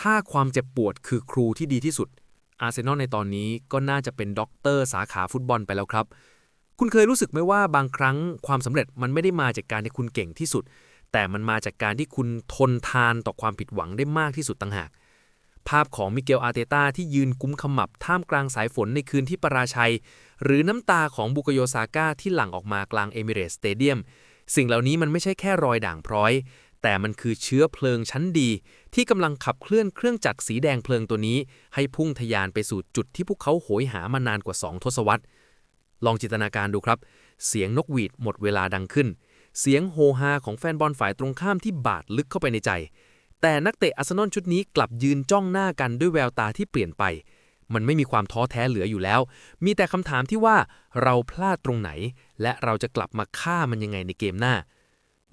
ถ้าความเจ็บปวดคือครูที่ดีที่สุด อาร์เซนอลในตอนนี้ก็น่าจะเป็นด็อกเตอร์สาขาฟุตบอลไปแล้วครับ คุณเคยรู้สึกไหมว่าบางครั้งความสำเร็จมันไม่ได้มาจากการที่คุณเก่งที่สุด แต่มันมาจากการที่คุณทนทานต่อความผิดหวังได้มากที่สุดต่างหาก ภาพของมิเกลอาร์เตต้าที่ยืนกุมขมับท่ามกลางสายฝนในคืนที่ปราชัย หรือน้ำตาของบุกโยซาก้าที่หลั่งออกมากลางเอมิเรตสเตเดียมสิ่งเหล่านี้มันไม่ใช่แค่รอยด่างพร้อย แต่มันคือเชื้อเพลิงชั้นดี ที่กำลังขับเคลื่อนเครื่องจักรสีแดงเพลิงตัวนี้ ให้พุ่งทะยานไปสู่จุดที่พวกเขาโหยหามานานกว่า2ทศวรรษ ลองจินตนาการดูครับ เสียงนกหวีดหมดเวลาดังขึ้น เสียงโฮฮาของแฟนบอลฝ่ายตรงข้ามที่บาดลึกเข้าไปในใจ แต่นักเตะอาร์เซนอลชุดนี้กลับยืนจ้องหน้ากันด้วยแววตาที่เปลี่ยนไป มันไม่มีความท้อแท้เหลืออยู่แล้ว มีแต่คำถามที่ว่าเราพลาดตรงไหน และเราจะกลับมาฆ่ามันยังไงในเกมหน้า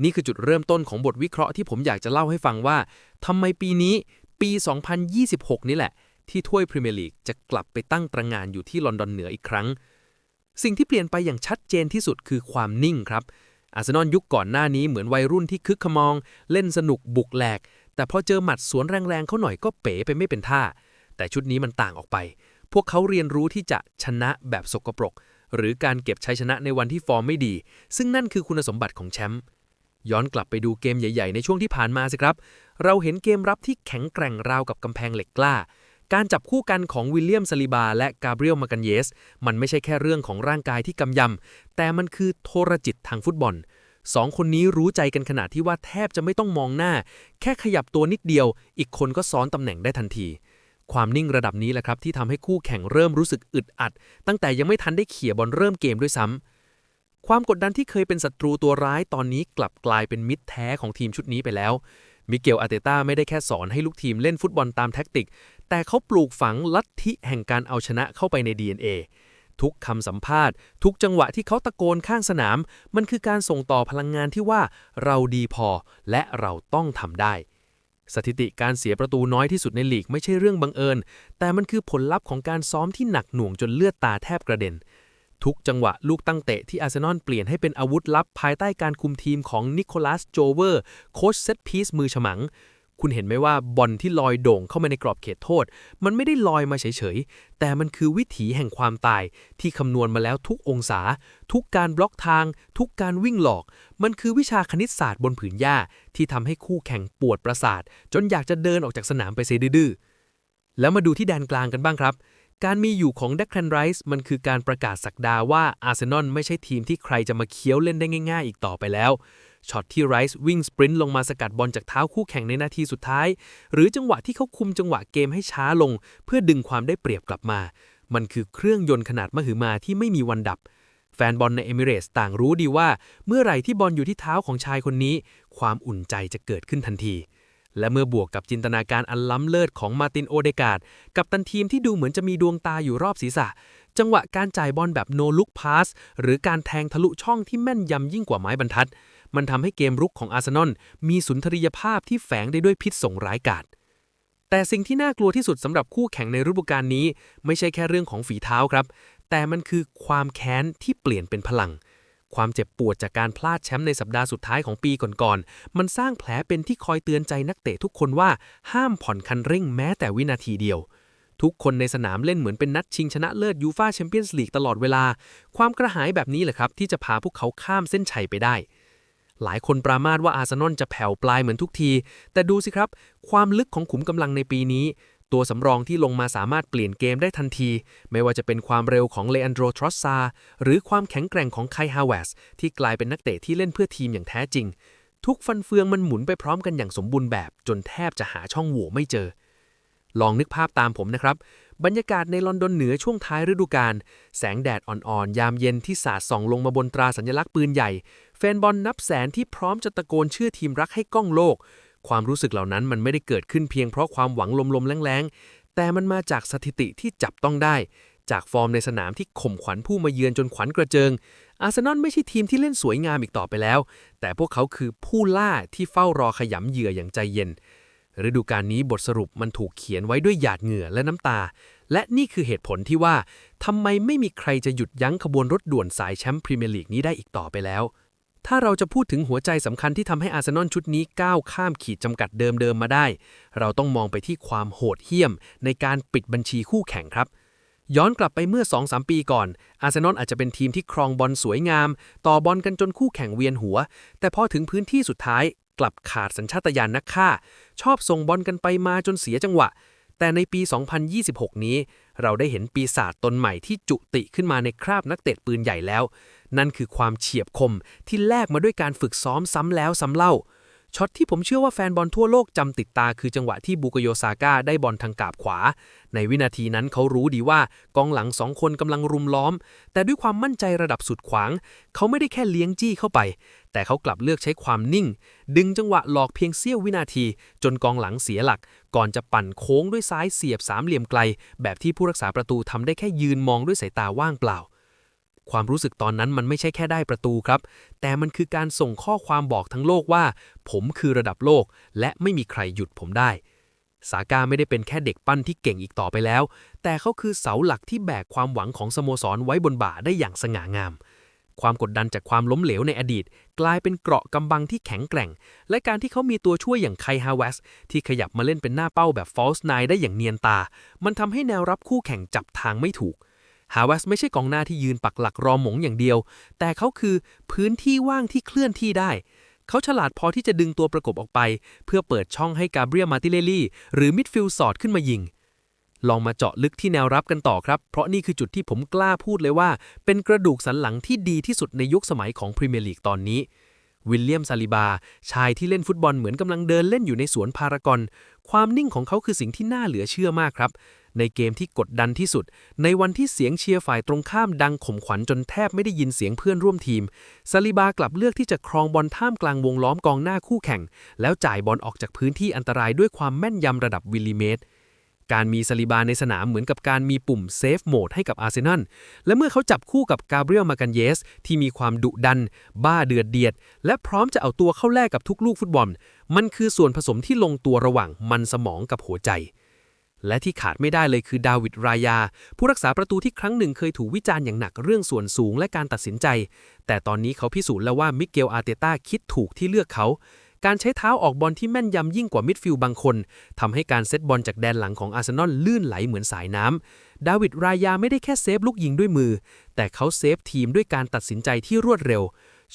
นี่คือจุดเริ่มต้นของบทวิเคราะห์ที่ผมอยากจะเล่าให้ฟังว่าทำไมปีนี้ปี 2026 นี่แหละ ที่ถ้วยพรีเมียร์ลีกจะกลับไปตั้งตระงานอยู่ที่ลอนดอนเหนืออีกครั้ง สิ่งที่เปลี่ยนไปอย่างชัดเจนที่สุดคือความนิ่งครับอาร์เซนอลยุคก่อนหน้านี้เหมือนวัยรุ่นที่คึกขมอง เล่นสนุกบุกแหลก แต่พอเจอหมัดสวนแรงๆเขาหน่อยก็เป๋ไปไม่เป็นท่า แต่ชุดนี้มันต่างออกไป พวกเขาเรียนรู้ที่จะชนะแบบสกปรก หรือการเก็บชัยชนะในวันที่ฟอร์มไม่ดี ซึ่งนั่นคือคุณสมบัติของแชมป์ ย้อนกลับไปดูเกมใหญ่ๆ ในช่วงที่ผ่านมาสิครับ เราเห็นเกมรับที่แข็งแกร่งราวกับกำแพงเหล็กกล้า การจับคู่กันของวิลเลียมซาลิบา และกาเบรียลมากันเยส มันไม่ใช่แค่เรื่องของร่างกายที่กำยำ แต่มันคือโทรจิตทางฟุตบอลสองคนนี้รู้ใจกันขนาดที่ว่าแทบจะไม่ต้องมองหน้า แค่ขยับตัวนิดเดียว อีกคนก็ซ้อนตำแหน่งได้ทันที ความนิ่งระดับนี้แหละครับที่ทำให้คู่แข่งเริ่มรู้สึกอึดอัด ตั้งแต่ยังไม่ทันได้เขี่ยบอลเริ่มเกมด้วยซ้ำ ความกดดันที่เคยเป็นศัตรูตัวร้ายตอนนี้กลับกลายเป็นมิตรแท้ของทีมชุดนี้ไปแล้ว มิเกลอาเตต้าไม่ได้แค่สอนให้ลูกทีมเล่นฟุตบอลตามแท็กติก แต่เขาปลูกฝังลัทธิแห่งการเอาชนะเข้าไปใน DNA ทุกคำสัมภาษณ์ ทุกจังหวะที่เขาตะโกนข้างสนาม มันคือการส่งต่อพลังงานที่ว่าเราดีพอและเราต้องทำได้ สถิติการเสียประตูน้อยที่สุดในลีกไม่ใช่เรื่องบังเอิญ แต่มันคือผลลัพธ์ของการซ้อมที่หนักหน่วงจนเลือดตาแทบกระเด็น ทุกจังหวะลูกตั้งเตะที่อาร์เซนอลเปลี่ยนให้เป็นอาวุธลับภายใต้การคุมทีมของนิโคลัสโจเวอร์โค้ชเซตพีซมือฉมัง คุณเห็นไหมว่าบอลที่ลอยโด่งเข้ามาในกรอบเขตโทษ มันไม่ได้ลอยมาเฉยๆ แต่มันคือวิถีแห่งความตาย ที่คำนวณมาแล้วทุกองศา ทุกการบล็อกทาง ทุกการวิ่งหลอก มันคือวิชาคณิตศาสตร์บนผืนหญ้า ที่ทำให้คู่แข่งปวดประสาท จนอยากจะเดินออกจากสนามไปเซดื้อแล้วมาดูที่แดนกลางกันบ้างครับ การมีอยู่ของเดคแคนไรส์มันคือการประกาศสักดาว่าอาร์เซนอลไม่ใช่ทีมที่ใครจะมาเคี้ยวเล่นได้ง่าย ๆ อีกต่อไปแล้วช็อตที่ไรส์วิ่งสปรินต์ลงมาสกัดบอลจากเท้าคู่แข่งในนาทีสุดท้าย หรือจังหวะที่เขาคุมจังหวะเกมให้ช้าลง เพื่อดึงความได้เปรียบกลับมา มันคือเครื่องยนต์ขนาดมหึมาที่ไม่มีวันดับ แฟนบอลในเอมิเรตส์ต่างรู้ดีว่า เมื่อไหร่ที่บอลอยู่ที่เท้าของชายคนนี้ ความอุ่นใจจะเกิดขึ้นทันที และเมื่อบวกกับจินตนาการอันล้ำเลิศของมาตินโอเดกาดกับตันทีมที่ดูเหมือนจะมีดวงตาอยู่รอบศีรษะ จังหวะการจ่ายบอลแบบ no look pass หรือการแทงทะลุช่องที่แม่นยำยิ่งกว่าไม้บรรทัด มันทำให้เกมรุกของอาร์เซนอลมีสุนทรียภาพที่แฝงได้ด้วยพิษส่งร้ายกาจแต่สิ่งที่น่ากลัวที่สุดสำหรับคู่แข่งในฤดูกาลนี้ ไม่ใช่แค่เรื่องของฝีเท้าครับ แต่มันคือความแค้นที่เปลี่ยนเป็นพลัง ความเจ็บปวดจากการพลาดแชมป์ในสัปดาห์สุดท้ายของปีก่อนๆ มันสร้างแผลเป็นที่คอยเตือนใจนักเตะทุกคนว่าห้ามผ่อนคันเร่งแม้แต่วินาทีเดียว ทุกคนในสนามเล่นเหมือนเป็นนัดชิงชนะเลิศยูฟาแชมเปี้ยนส์ลีกตลอดเวลา ความกระหายแบบนี้แหละครับ ที่จะพาพวกเขาข้ามเส้นชัยไปได้หลายคนปรามาสว่าอาร์เซนอลจะแผ่วปลายเหมือนทุกที แต่ดูสิครับ ความลึกของขุมกำลังในปีนี้ ตัวสำรองที่ลงมาสามารถเปลี่ยนเกมได้ทันที ไม่ว่าจะเป็นความเร็วของเลอันโดรทรอสซาหรือความแข็งแกร่งของไคฮาวเวสที่กลายเป็นนักเตะที่เล่นเพื่อทีมอย่างแท้จริง ทุกฟันเฟืองมันหมุนไปพร้อมกันอย่างสมบูรณ์แบบ จนแทบจะหาช่องโหว่ไม่เจอ ลองนึกภาพตามผมนะครับ บรรยากาศในลอนดอนเหนือช่วงท้ายฤดูกาลแสงแดดอ่อนๆยามเย็นที่สาดส่องลงมาบนตราสัญลักษณ์ปืนใหญ่แฟนบอลนับแสนที่พร้อมจะตะโกนชื่อทีมรักให้ก้องโลก ความรู้สึกเหล่านั้นมันไม่ได้เกิดขึ้นเพียงเพราะความหวังลมๆแรงๆ แต่มันมาจากสถิติที่จับต้องได้ จากฟอร์มในสนามที่ข่มขวัญผู้มาเยือนจนขวัญกระเจิง อาร์เซนอลไม่ใช่ทีมที่เล่นสวยงามอีกต่อไปแล้ว แต่พวกเขาคือผู้ล่าที่เฝ้ารอขยำเหยื่ออย่างใจเย็น ฤดูกาลนี้บทสรุปมันถูกเขียนไว้ด้วยหยาดเหงื่อและน้ำตา และนี่คือเหตุผลที่ว่าทำไมไม่มีใครจะหยุดยั้งขบวนรถด่วนสายแชมป์พรีเมียร์ลีกนี้ได้อีกต่อไปแล้ว ถ้าเราจะพูดถึงหัวใจสำคัญที่ทำให้อาร์เซนอลชุดนี้ก้าวข้ามขีดจำกัดเดิมๆมาได้ เราต้องมองไปที่ความโหดเหี้ยม ในการปิดบัญชีคู่แข่งครับย้อนกลับไปเมื่อ 2-3 ปีก่อน อาร์เซนอลอาจจะเป็นทีมที่ครองบอลสวยงาม ต่อบอลกันจนคู่แข่งเวียนหัว แต่พอถึงพื้นที่สุดท้าย กลับขาดสัญชาตญาณนักฆ่า ชอบส่งบอลกันไปมาจนเสียจังหวะ แต่ในปี 2026 นี้ เราได้เห็นปีศาจตนใหม่ที่จุติขึ้นมาในคราบนักเตะปืนใหญ่แล้ว นั่นคือความเฉียบคมที่แลกมาด้วยการฝึกซ้อมซ้ำแล้วซ้ำเล่าช็อตที่ผมเชื่อว่าแฟนบอลทั่วโลกจำติดตาคือจังหวะที่บุกโยซาก้าได้บอลทางกาบขวา ในวินาทีนั้นเขารู้ดีว่ากองหลังสองคนกำลังรุมล้อม แต่ด้วยความมั่นใจระดับสุดขวาง เขาไม่ได้แค่เลี้ยงจี้เข้าไป แต่เขากลับเลือกใช้ความนิ่ง ดึงจังหวะหลอกเพียงเสี้ยววินาที จนกองหลังเสียหลัก ก่อนจะปั่นโค้งด้วยซ้ายเสียบสามเหลี่ยมไกล แบบที่ผู้รักษาประตูทำได้แค่ยืนมองด้วยสายตาว่างเปล่า ความรู้สึกตอนนั้นมันไม่ใช่แค่ได้ประตูครับ แต่มันคือการส่งข้อความบอกทั้งโลกว่า ผมคือระดับโลก และไม่มีใครหยุดผมได้ สากาไม่ได้เป็นแค่เด็กปั้นที่เก่งอีกต่อไปแล้ว แต่เขาคือเสาหลักที่แบกความหวังของสโมสรไว้บนบ่าได้อย่างสง่างามความกดดันจากความล้มเหลวในอดีต กลายเป็นเกราะกำบังที่แข็งแกร่ง และการที่เขามีตัวช่วยอย่างไคฮาวเวสที่ขยับมาเล่นเป็นหน้าเป้าแบบฟอลส์ไนได้อย่างเนียนตา มันทำให้แนวรับคู่แข่งจับทางไม่ถูก ฮาวเวสไม่ใช่กองหน้าที่ยืนปักหลักรอหมงอย่างเดียว แต่เขาคือพื้นที่ว่างที่เคลื่อนที่ได้ เขาฉลาดพอที่จะดึงตัวประกบออกไป เพื่อเปิดช่องให้กาเบรียลมาติเลลี่ หรือมิดฟิลด์สอดขึ้นมายิง ลองมาเจาะลึกที่แนวรับกันต่อครับ เพราะนี่คือจุดที่ผมกล้าพูดเลยว่า เป็นกระดูกสันหลังที่ดีที่สุดในยุคสมัยของพรีเมียร์ลีกตอนนี้วิลเลียมซาลิบา ชายที่เล่นฟุตบอลเหมือนกำลังเดินเล่นอยู่ในสวนพารากอน ความนิ่งของเขาคือสิ่งที่น่าเหลือเชื่อมากครับ ในเกมที่กดดันที่สุด ในวันที่เสียงเชียร์ฝ่ายตรงข้ามดังข่มขวัญจนแทบไม่ได้ยินเสียงเพื่อนร่วมทีมซาลิบากลับเลือกที่จะครองบอลท่ามกลางวงล้อมกองหน้าคู่แข่ง แล้วจ่ายบอลออกจากพื้นที่อันตรายด้วยความแม่นยำระดับวิลลิเมตรการมีซาลิบาในสนามเหมือนกับการมีปุ่มเซฟโหมดให้กับอาร์เซนอล และเมื่อเขาจับคู่กับกาเบรียลมากันเยส ที่มีความดุดัน บ้าเดือดเดียด และพร้อมจะเอาตัวเข้าแลกกับทุกลูกฟุตบอล มันคือส่วนผสมที่ลงตัวระหว่างมันสมองกับหัวใจ และที่ขาดไม่ได้เลยคือดาวิดรายา ผู้รักษาประตูที่ครั้งหนึ่งเคยถูกวิจารณ์อย่างหนักเรื่องส่วนสูงและการตัดสินใจ แต่ตอนนี้เขาพิสูจน์แล้วว่ามิเกลอาร์เตต้าคิดถูกที่เลือกเขา การใช้เท้าออกบอลที่แม่นยำยิ่งกว่ามิดฟิลด์บางคนทำให้การเซตบอลจากแดนหลังของอาร์เซนอลลื่นไหลเหมือนสายน้ำดาวิดรายาไม่ได้แค่เซฟลูกยิงด้วยมือ แต่เขาเซฟทีมด้วยการตัดสินใจที่รวดเร็ว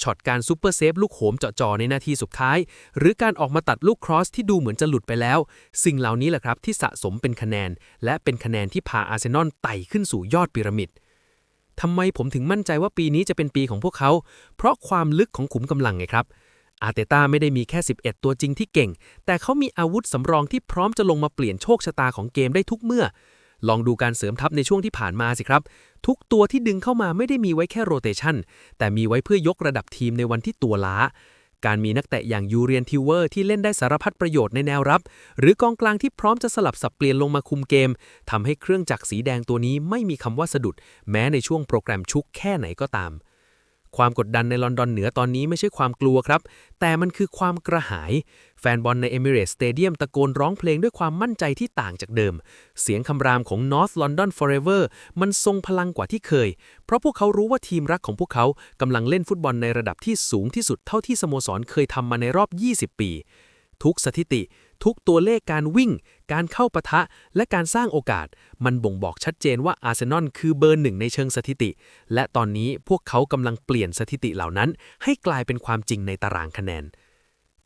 ช็อตการซูเปอร์เซฟลูกโหมเจาะๆในนาทีสุดท้าย หรือการออกมาตัดลูกครอสที่ดูเหมือนจะหลุดไปแล้ว สิ่งเหล่านี้แหละครับที่สะสมเป็นคะแนน และเป็นคะแนนที่พาอาร์เซนอลไต่ขึ้นสู่ยอดพีระมิดทำไมผมถึงมั่นใจว่าปีนี้จะเป็นปีของพวกเขา เพราะความลึกของขุมกำลังไงครับอาร์เตต้าไม่ได้มีแค่ 11 ตัวจริงที่เก่ง แต่เขามีอาวุธสำรองที่พร้อมจะลงมาเปลี่ยนโชคชะตาของเกมได้ทุกเมื่อ ลองดูการเสริมทัพในช่วงที่ผ่านมาสิครับ ทุกตัวที่ดึงเข้ามาไม่ได้มีไว้แค่โรเตชันแต่มีไว้เพื่อยกระดับทีมในวันที่ตัวล้า การมีนักเตะอย่างยูเรียนทิวเวอร์ที่เล่นได้สารพัดประโยชน์ในแนวรับ หรือกองกลางที่พร้อมจะสลับสับเปลี่ยนลงมาคุมเกมทำให้เครื่องจักรสีแดงตัวนี้ไม่มีคำว่าสะดุด แม้ในช่วงโปรแกรมชุกแค่ไหนก็ตาม ความกดดันในลอนดอนเหนือตอนนี้ไม่ใช่ความกลัวครับ แต่มันคือความกระหาย แฟนบอลในเอมิเรตสเตเดียมตะโกนร้องเพลงด้วยความมั่นใจที่ต่างจากเดิม เสียงคำรามของ North London Forever มันทรงพลังกว่าที่เคย เพราะพวกเขารู้ว่าทีมรักของพวกเขากำลังเล่นฟุตบอลในระดับที่สูงที่สุดเท่าที่สโมสรเคยทำมาในรอบ 20 ปี ทุกสถิติ ทุกตัวเลขการวิ่ง การเข้าปะทะ และการสร้างโอกาส มันบ่งบอกชัดเจนว่าอาร์เซนอลคือเบอร์หนึ่งในเชิงสถิติ และตอนนี้พวกเขากำลังเปลี่ยนสถิติเหล่านั้น ให้กลายเป็นความจริงในตารางคะแนน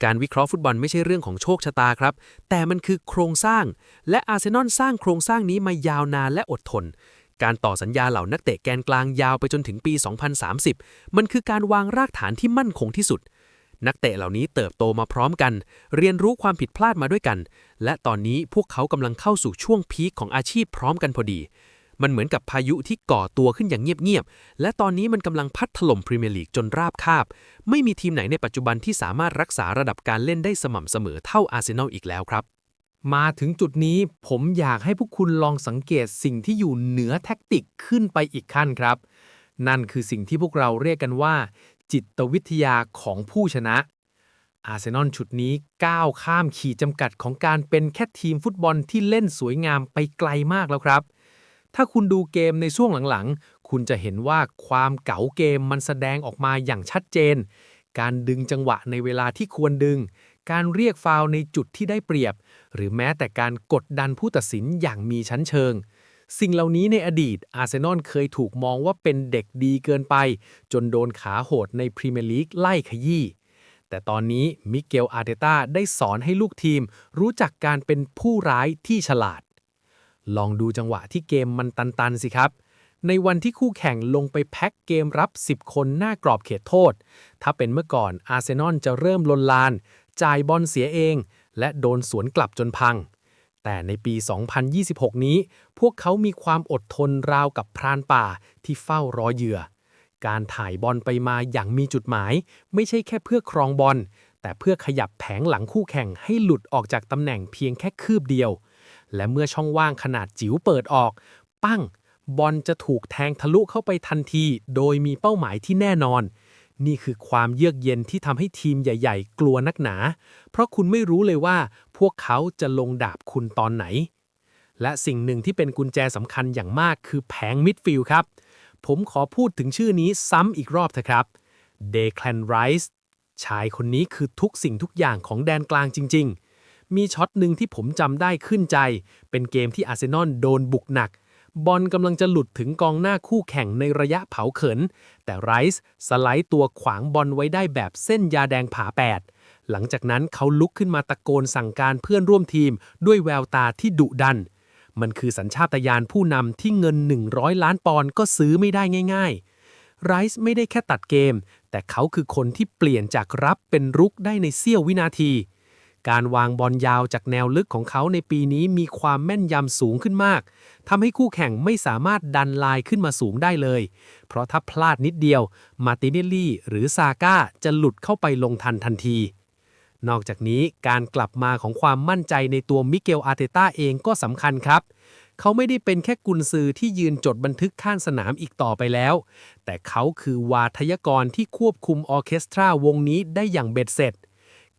การวิเคราะห์ฟุตบอลไม่ใช่เรื่องของโชคชะตาครับ แต่มันคือโครงสร้าง และอาร์เซนอลสร้างโครงสร้างนี้มายาวนานและอดทนการต่อสัญญาเหล่านักเตะแกนกลางยาวไปจนถึงปี 2030 มันคือการวางรากฐานที่มั่นคงที่สุด นักเตะเหล่านี้เติบโตมาพร้อมกัน เรียนรู้ความผิดพลาดมาด้วยกัน และตอนนี้พวกเขากำลังเข้าสู่ช่วงพีคของอาชีพพร้อมกันพอดี มันเหมือนกับพายุที่ก่อตัวขึ้นอย่างเงียบๆ และตอนนี้มันกำลังพัดถล่มพรีเมียร์ลีกจนราบคาบ ไม่มีทีมไหนในปัจจุบันที่สามารถรักษาระดับการเล่นได้สม่ำเสมอเท่าอาร์เซนอลอีกแล้วครับ มาถึงจุดนี้ผมอยากให้พวกคุณลองสังเกตสิ่งที่อยู่เหนือแท็กติกขึ้นไปอีกขั้นครับนั่นคือสิ่งที่พวกเราเรียกกันว่า จิตวิทยาของผู้ชนะ อาร์เซนอลชุดนี้ก้าวข้ามขีดจำกัดของการเป็นแค่ทีมฟุตบอลที่เล่นสวยงามไปไกลมากแล้วครับ ถ้าคุณดูเกมในช่วงหลังๆ คุณจะเห็นว่าความเก๋าเกมมันแสดงออกมาอย่างชัดเจน การดึงจังหวะในเวลาที่ควรดึง การเรียกฟาวในจุดที่ได้เปรียบ หรือแม้แต่การกดดันผู้ตัดสินอย่างมีชั้นเชิง สิ่งเหล่านี้ในอดีตอาร์เซนอลเคยถูกมองว่าเป็นเด็กดีเกินไป จนโดนขาโหดในพรีเมียร์ลีกไล่ขยี้แต่ตอนนี้มิเกลอาร์เตต้าได้สอนให้ลูกทีม รู้จักการเป็นผู้ร้ายที่ฉลาด ลองดูจังหวะที่เกมมันตันๆสิครับ ในวันที่คู่แข่งลงไปแพ็คเกมรับ 10 คนหน้ากรอบเขตโทษ ถ้าเป็นเมื่อก่อนอาร์เซนอลจะเริ่มลนลาน จ่ายบอลเสียเอง และโดนสวนกลับจนพัง แต่ในปี 2026 นี้ พวกเขามีความอดทนราวกับพรานป่าที่เฝ้ารอเหยื่อ การถ่ายบอลไปมาอย่างมีจุดหมาย ไม่ใช่แค่เพื่อครองบอล แต่เพื่อขยับแผงหลังคู่แข่งให้หลุดออกจากตำแหน่งเพียงแค่คืบเดียว และเมื่อช่องว่างขนาดจิ๋วเปิดออก ปั้ง บอลจะถูกแทงทะลุเข้าไปทันที โดยมีเป้าหมายที่แน่นอน นี่คือความเยือกเย็นที่ทำให้ทีมใหญ่ ๆ กลัวนักหนา เพราะคุณไม่รู้เลยว่าพวกเขาจะลงดาบคุณตอนไหน และสิ่งหนึ่งที่เป็นกุญแจสำคัญอย่างมากคือแผงมิดฟิลด์ครับ ผมขอพูดถึงชื่อนี้ซ้ำอีกรอบเถอะครับเดคลนไรส์ชายคนนี้คือทุกสิ่งทุกอย่างของแดนกลางจริง ๆ มีช็อตหนึ่งที่ผมจำได้ขึ้นใจ เป็นเกมที่อาร์เซนอลโดนบุกหนัก บอลกำลังจะหลุดถึงกองหน้าคู่แข่งในระยะเผาเขิน แต่ไรส์สไลด์ตัวขวางบอลไว้ได้แบบเส้นยาแดงผาแปด หลังจากนั้นเขาลุกขึ้นมาตะโกนสั่งการเพื่อนร่วมทีม ด้วยแววตาที่ดุดัน มันคือสัญชาตญาณผู้นำที่เงิน 100 ล้านปอนด์ก็ซื้อไม่ได้ง่าย ๆ ไรส์ไม่ได้แค่ตัดเกม แต่เขาคือคนที่เปลี่ยนจากรับเป็นรุกได้ในเสี้ยววินาที การวางบอลยาวจากแนวลึกของเขาในปีนี้มีความแม่นยำสูงขึ้นมากทำให้คู่แข่งไม่สามารถดันลายขึ้นมาสูงได้เลย เพราะถ้าพลาดนิดเดียว มาร์ติเนลลี่ หรือซาก้าจะหลุดเข้าไปลงทันทันที นอกจากนี้การกลับมาของความมั่นใจในตัวมิเกลอาร์เตต้าเองก็สำคัญครับเขาไม่ได้เป็นแค่กุนซือที่ยืนจดบันทึกข้างสนามอีกต่อไปแล้ว แต่เขาคือวาทยกรที่ควบคุมออเคสตราวงนี้ได้อย่างเบ็ดเสร็จ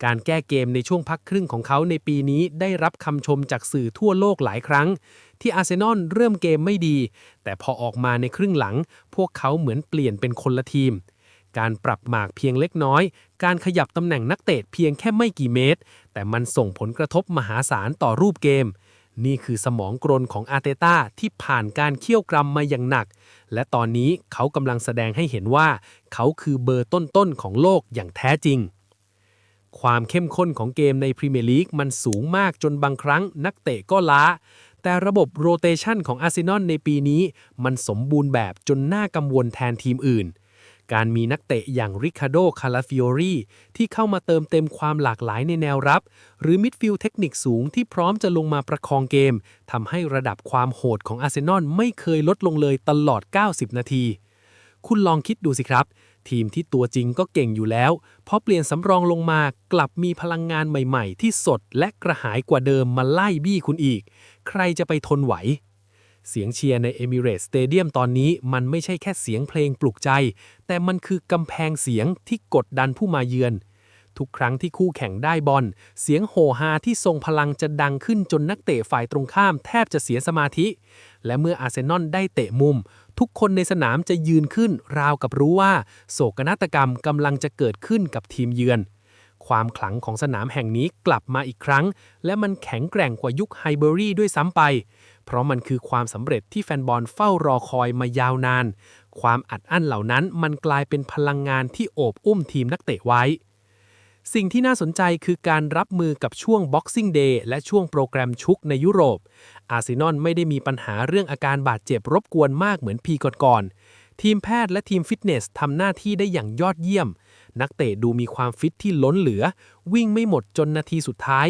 การแก้เกมในช่วงพักครึ่งของเขาในปีนี้ได้รับคำชมจากสื่อทั่วโลกหลายครั้ง ที่อาร์เซนอลเริ่มเกมไม่ดี แต่พอออกมาในครึ่งหลัง พวกเขาเหมือนเปลี่ยนเป็นคนละทีม การปรับหมากเพียงเล็กน้อย การขยับตำแหน่งนักเตะเพียงแค่ไม่กี่เมตร แต่มันส่งผลกระทบมหาศาลต่อรูปเกม นี่คือสมองกรนของอาร์เตต้าที่ผ่านการเคี่ยวกรำมาอย่างหนัก และตอนนี้เขากำลังแสดงให้เห็นว่า เขาคือเบอร์ต้นๆของโลกอย่างแท้จริง ความเข้มข้นของเกมในพรีเมียร์ลีกมันสูงมากจนบางครั้งนักเตะก็ล้า แต่ระบบโรเตชันของอาร์เซนอลในปีนี้ มันสมบูรณ์แบบจนน่ากังวลแทนทีมอื่น การมีนักเตะอย่างริคาโด คาลาฟิโอรีที่เข้ามาเติมเต็มความหลากหลายในแนวรับ หรือมิดฟิลด์เทคนิคสูงที่พร้อมจะลงมาประคองเกมทำให้ระดับความโหดของอาร์เซนอลไม่เคยลดลงเลยตลอด 90 นาที คุณลองคิดดูสิครับ ทีมที่ตัวจริงก็เก่งอยู่แล้วพอเปลี่ยนสำรองลงมากลับมีพลังงานใหม่ๆ ที่สดและกระหายกว่าเดิมมาไล่บี้คุณอีก ใครจะไปทนไหว เสียงเชียร์ในเอมิเรตสเตเดียมตอนนี้มันไม่ใช่แค่เสียงเพลงปลุกใจ แต่มันคือกำแพงเสียงที่กดดันผู้มาเยือน ทุกครั้งที่คู่แข่งได้บอลเสียงโห่ฮาที่ทรงพลังจะดังขึ้นจนนักเตะฝ่ายตรงข้ามแทบจะเสียสมาธิ และเมื่ออาร์เซนอลได้เตะมุม ทุกคนในสนามจะยืนขึ้นราวกับรู้ว่า โศกนาฏกรรมกำลังจะเกิดขึ้นกับทีมเยือน ความขลังของสนามแห่งนี้กลับมาอีกครั้ง และมันแข็งแกร่งกว่ายุคไฮเบอรี่ด้วยซ้ำไป เพราะมันคือความสำเร็จที่แฟนบอลเฝ้ารอคอยมายาวนาน ความอัดอั้นเหล่านั้นมันกลายเป็นพลังงานที่โอบอุ้มทีมนักเตะไว้ สิ่งที่น่าสนใจคือการรับมือกับช่วง Boxing Day และช่วงโปรแกรมชุกในยุโรป อาร์เซนอลไม่ได้มีปัญหาเรื่องอาการบาดเจ็บรบกวนมากเหมือนปีก่อนๆ ทีมแพทย์และทีมฟิตเนสทำหน้าที่ได้อย่างยอดเยี่ยม นักเตะดูมีความฟิตที่ล้นเหลือ วิ่งไม่หมดจนนาทีสุดท้าย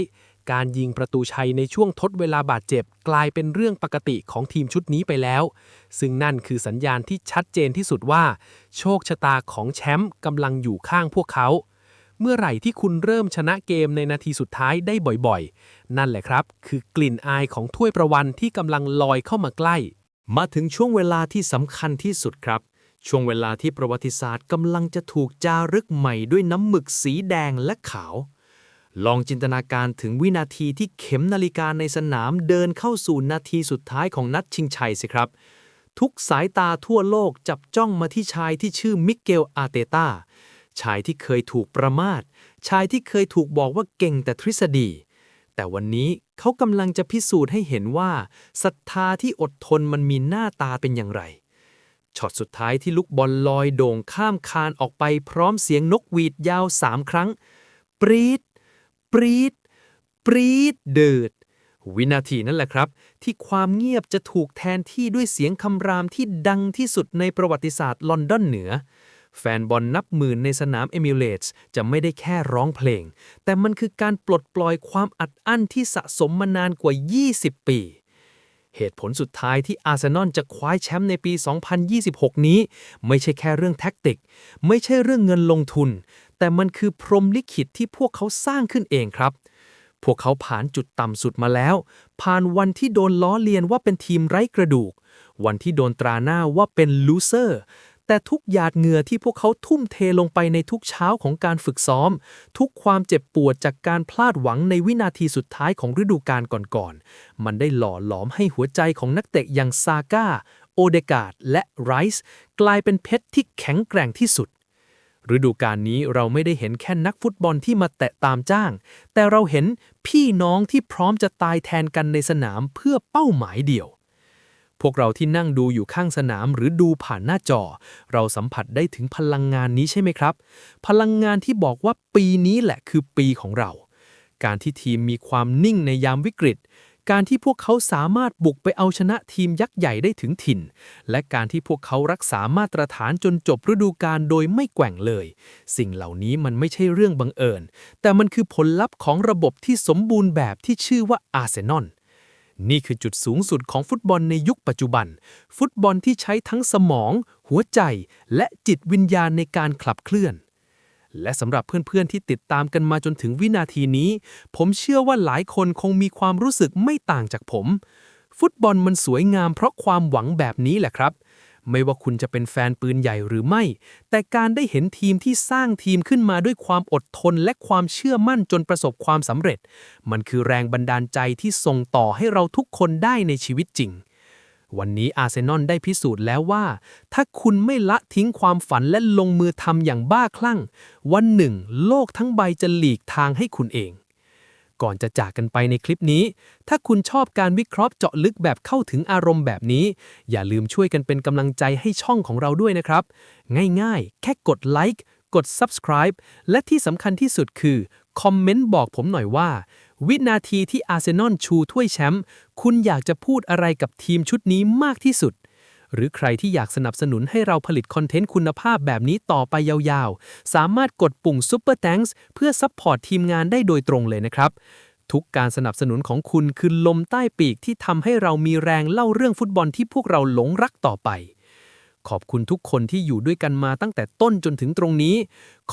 การยิงประตูชัยในช่วงทดเวลาบาดเจ็บ กลายเป็นเรื่องปกติของทีมชุดนี้ไปแล้ว ซึ่งนั่นคือสัญญาณที่ชัดเจนที่สุดว่า โชคชะตาของแชมป์กำลังอยู่ข้างพวกเขา เมื่อไหร่ที่คุณเริ่มชนะเกมในนาทีสุดท้ายได้บ่อยๆ นั่นแหละครับ คือกลิ่นอายของถ้วยประวันที่กำลังลอยเข้ามาใกล้ มาถึงช่วงเวลาที่สำคัญที่สุดครับ ช่วงเวลาที่ประวัติศาสตร์กำลังจะถูกจารึกใหม่ด้วยน้ำหมึกสีแดงและขาว ลองจินตนาการถึงวินาทีที่เข็มนาฬิกาในสนามเดินเข้าสู่นาทีสุดท้ายของนัดชิงชัยสิครับทุกสายตาทั่วโลกจับจ้องมาที่ชายที่ชื่อมิเกลอาเตตา ชายที่เคยถูกประมาท ชายที่เคยถูกบอกว่าเก่งแต่ทฤษฎี แต่วันนี้เขากำลังจะพิสูจน์ให้เห็นว่าศรัทธาที่อดทนมันมีหน้าตาเป็นอย่างไรช็อตสุดท้ายที่ลูกบอลลอยโด่งข้ามคานออกไปพร้อมเสียงนกหวีดยาวสามครั้ง ปรีด ปรีด ปรีด เดิดวินาทีนั่นแหละครับ ที่ความเงียบจะถูกแทนที่ด้วยเสียงคำรามที่ดังที่สุดในประวัติศาสตร์ลอนดอนเหนือ แฟนบอลนับหมื่นในสนามเอมิเรตส์จะไม่ได้แค่ร้องเพลง แต่มันคือการปลดปล่อยความอัดอั้นที่สะสมมานานกว่า 20 ปี เหตุผลสุดท้ายที่อาร์เซนอลจะคว้าแชมป์ในปี 2026 นี้ ไม่ใช่แค่เรื่องแท็กติก ไม่ใช่เรื่องเงินลงทุน แต่มันคือพรมลิขิตที่พวกเขาสร้างขึ้นเองครับพวกเขาผ่านจุดต่ำสุดมาแล้ว ผ่านวันที่โดนล้อเลียนว่าเป็นทีมไร้กระดูก วันที่โดนตราหน้าว่าเป็นลูเซอร์ แต่ทุกหยาดเหงื่อที่พวกเขาทุ่มเทลงไปในทุกเช้าของการฝึกซ้อม ทุกความเจ็บปวดจากการพลาดหวังในวินาทีสุดท้ายของฤดูกาลก่อนๆ มันได้หล่อหลอมให้หัวใจของนักเตะอย่างซาก้า โอเดกาดและไรส์กลายเป็นเพชรที่แข็งแกร่งที่สุด ฤดูกาลนี้เราไม่ได้เห็นแค่นักฟุตบอลที่มาแตะตามจ้าง แต่เราเห็นพี่น้องที่พร้อมจะตายแทนกันในสนามเพื่อเป้าหมายเดียว วกเราที่นั่งดูอยู่ข้างสนามหรือดูผ่านหน้าจอ เราสัมผัสได้ถึงพลังงานนี้ใช่ไหมครับ พลังงานที่บอกว่าปีนี้แหละคือปีของเรา การที่ทีมมีความนิ่งในยามวิกฤต การที่พวกเขาสามารถบุกไปเอาชนะทีมยักษ์ใหญ่ได้ถึงถิ่น และการที่พวกเขารักษามาตรฐานจนจบฤดูกาลโดยไม่แกว่งเลย สิ่งเหล่านี้มันไม่ใช่เรื่องบังเอิญ แต่มันคือผลลัพธ์ของระบบที่สมบูรณ์แบบที่ชื่อว่าอาร์เซนอล นี่คือจุดสูงสุดของฟุตบอลในยุคปัจจุบัน ฟุตบอลที่ใช้ทั้งสมอง หัวใจ และจิตวิญญาณในการขับเคลื่อน และสำหรับเพื่อนๆที่ติดตามกันมาจนถึงวินาทีนี้ ผมเชื่อว่าหลายคนคงมีความรู้สึกไม่ต่างจากผม ฟุตบอลมันสวยงามเพราะความหวังแบบนี้แหละครับ ไม่ว่าคุณจะเป็นแฟนปืนใหญ่หรือไม่ แต่การได้เห็นทีมที่สร้างทีมขึ้นมาด้วยความอดทนและความเชื่อมั่นจนประสบความสำเร็จ มันคือแรงบันดาลใจที่ส่งต่อให้เราทุกคนได้ในชีวิตจริง วันนี้อาร์เซนอลได้พิสูจน์แล้วว่า ถ้าคุณไม่ละทิ้งความฝันและลงมือทำอย่างบ้าคลั่ง วันหนึ่ง โลกทั้งใบจะหลีกทางให้คุณเอง ก่อนจะจากกันไปในคลิปนี้ ถ้าคุณชอบการวิเคราะห์เจาะลึกแบบเข้าถึงอารมณ์แบบนี้ อย่าลืมช่วยกันเป็นกำลังใจให้ช่องของเราด้วยนะครับ ง่ายๆ แค่กดไลค์กด subscribe และที่สำคัญที่สุดคือ คอมเมนต์บอกผมหน่อยว่า วินาทีที่อาร์เซนอลชูถ้วยแชมป์คุณอยากจะพูดอะไรกับทีมชุดนี้มากที่สุด หรือใครที่อยากสนับสนุนให้เราผลิตคอนเทนต์คุณภาพแบบนี้ต่อไปยาวๆ สามารถกดปุ่ม Super Thanks เพื่อซัพพอร์ตทีมงานได้โดยตรงเลยนะครับ ทุกการสนับสนุนของคุณคือลมใต้ปีกที่ทำให้เรามีแรงเล่าเรื่องฟุตบอลที่พวกเราหลงรักต่อไป ขอบคุณทุกคนที่อยู่ด้วยกันมาตั้งแต่ต้นจนถึงตรงนี้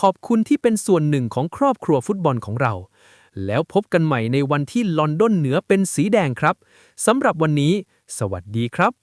ขอบคุณที่เป็นส่วนหนึ่งของครอบครัวฟุตบอลของเราแล้วพบกันใหม่ในวันที่ลอนดอนเหนือเป็นสีแดงครับ สำหรับวันนี้ สวัสดีครับ